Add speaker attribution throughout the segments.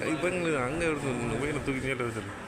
Speaker 1: கை பங்களு அங்கே இருந்து மொபைலை தூக்கி கேட்டு வச்சிருக்கேன்.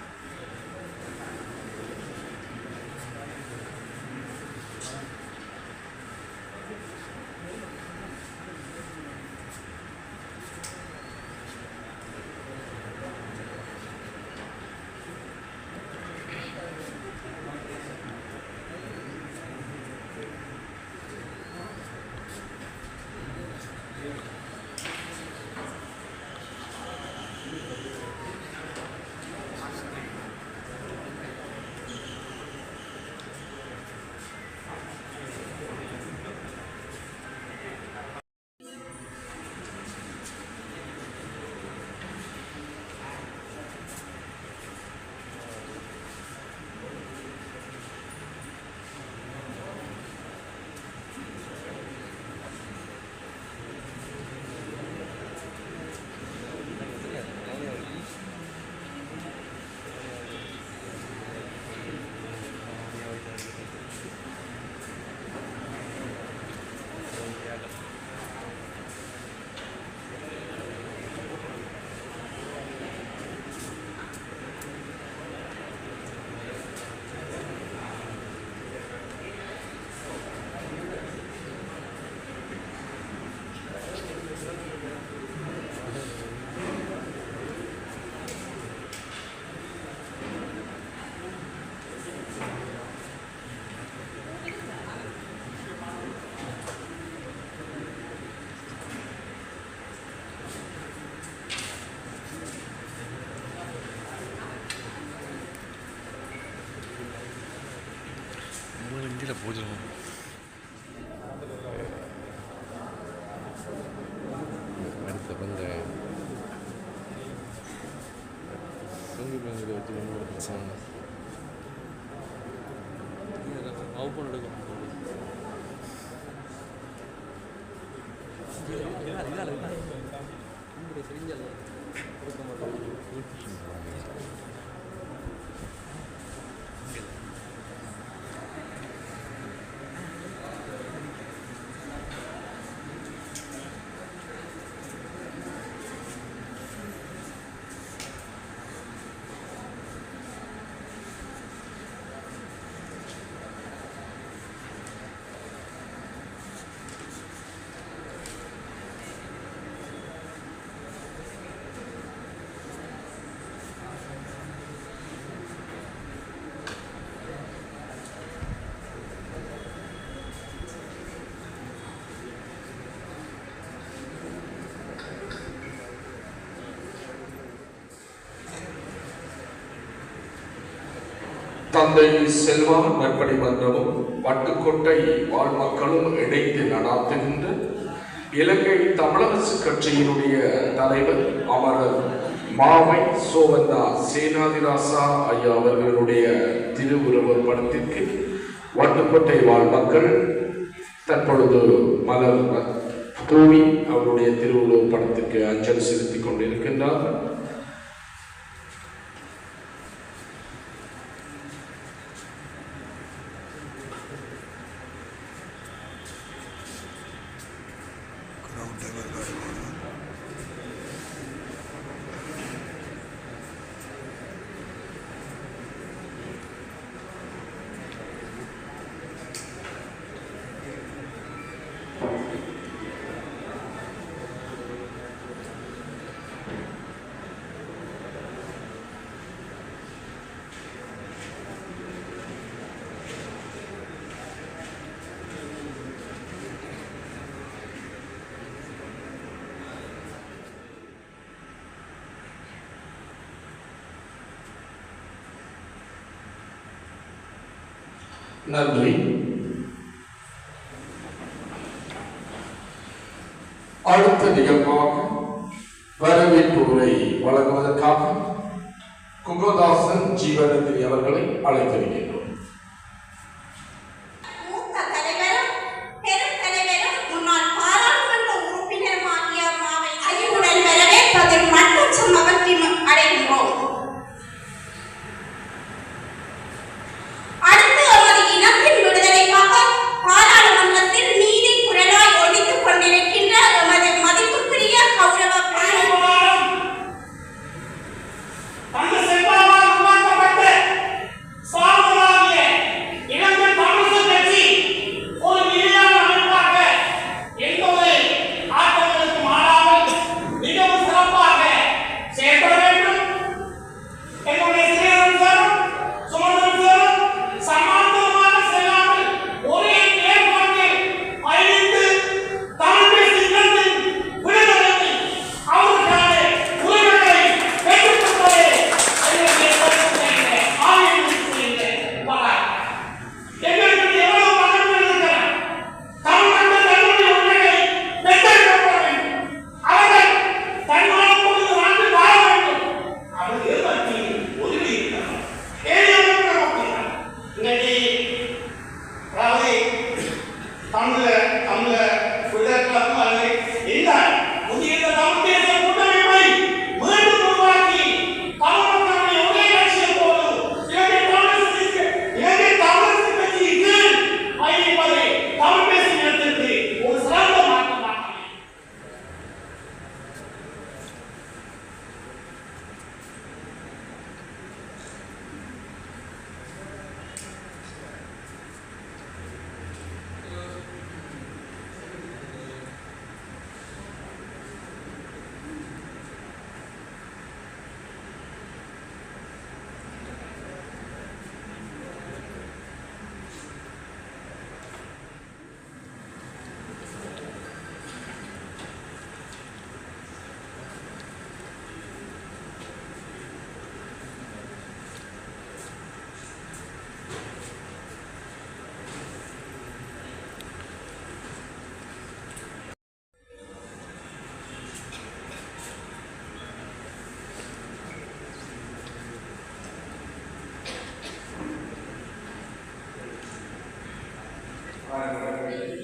Speaker 1: 뭐지? 알았어, 근데
Speaker 2: 성규병이가 어떻게 하는 거지?
Speaker 3: 근데 아홉 번을 내가 안 தந்தை செல்வம் நற்பணி மன்றமும் பட்டுக்கோட்டை வாழ் மக்களும் இணைந்து நடாத்துகின்ற இலங்கை தமிழரசு கட்சியினுடைய தலைவர் அமரர் மாவை சோவந்தா சேனாதிராசா ஐயா அவர்களுடைய திருவுருவர் படத்திற்கு வட்டுக்கோட்டை வாழ் மக்கள் தற்பொழுது மலர் தூவி அவருடைய திருவுருவ படத்திற்கு அஞ்சலி செலுத்திக் கொண்டிருக்கின்றார்கள். நன்றி. அடுத்த நிகழ்வாக வரவேற்பு உரை வழங்குவதற்காக குகதாசன் ஜீவனந்திரி அவர்களை அழைத்திருக்கின்றோம்.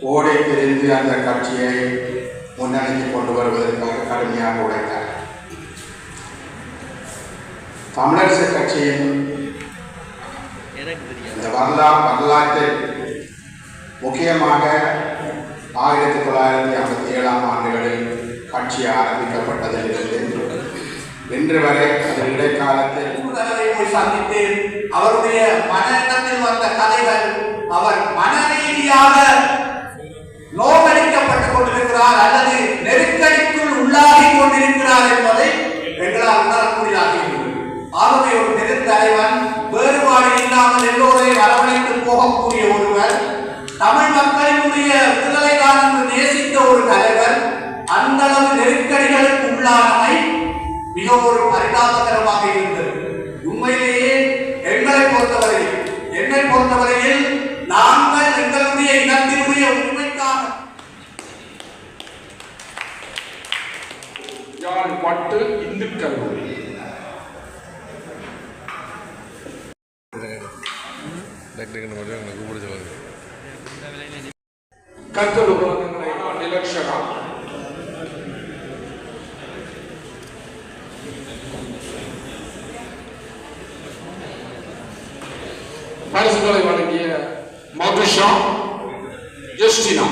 Speaker 4: ஓடை தெரிந்து அந்த கட்சியை முன்னணிக்கு கொண்டு வருவதற்காக கடுமையாக உழைத்தார். தமிழரசு கட்சியின் இந்த வரலா வரலாற்றில் முக்கியமாக ஆயிரத்தி தொள்ளாயிரத்தி ஐம்பத்தி ஏழாம் ஆண்டுகளில் கட்சி ஆரம்பிக்கப்பட்டதிலிருந்து இன்று வரை அது இடைக்காலத்தில்
Speaker 5: சந்தித்து அவருடைய மனநலத்தில் வந்த கதைகள் அவர் மன ரீதியாக நோக்கடிக்கப்பட்டுக் கொண்டிருக்கிறார் அல்லது நெருக்கடிக்குள் உள்ளாகி கொண்டிருக்கிறார் என்பதை எங்களால் உணரக்கூடியதாக ஆகவே ஒரு பெருந்தலைவன் வேறுபாடு இல்லாமல் எல்லோரையும் அரவணைத்து போகக்கூடிய ஒருவர் தமிழ் மக்களினுடைய விடுதலை
Speaker 3: யாழ் பட்டு இந்து கல்லூரி?
Speaker 1: டாக்டர் மட்டும்
Speaker 3: பரிசுகளை வழங்கிய மதுஷா ஜஸ்டினா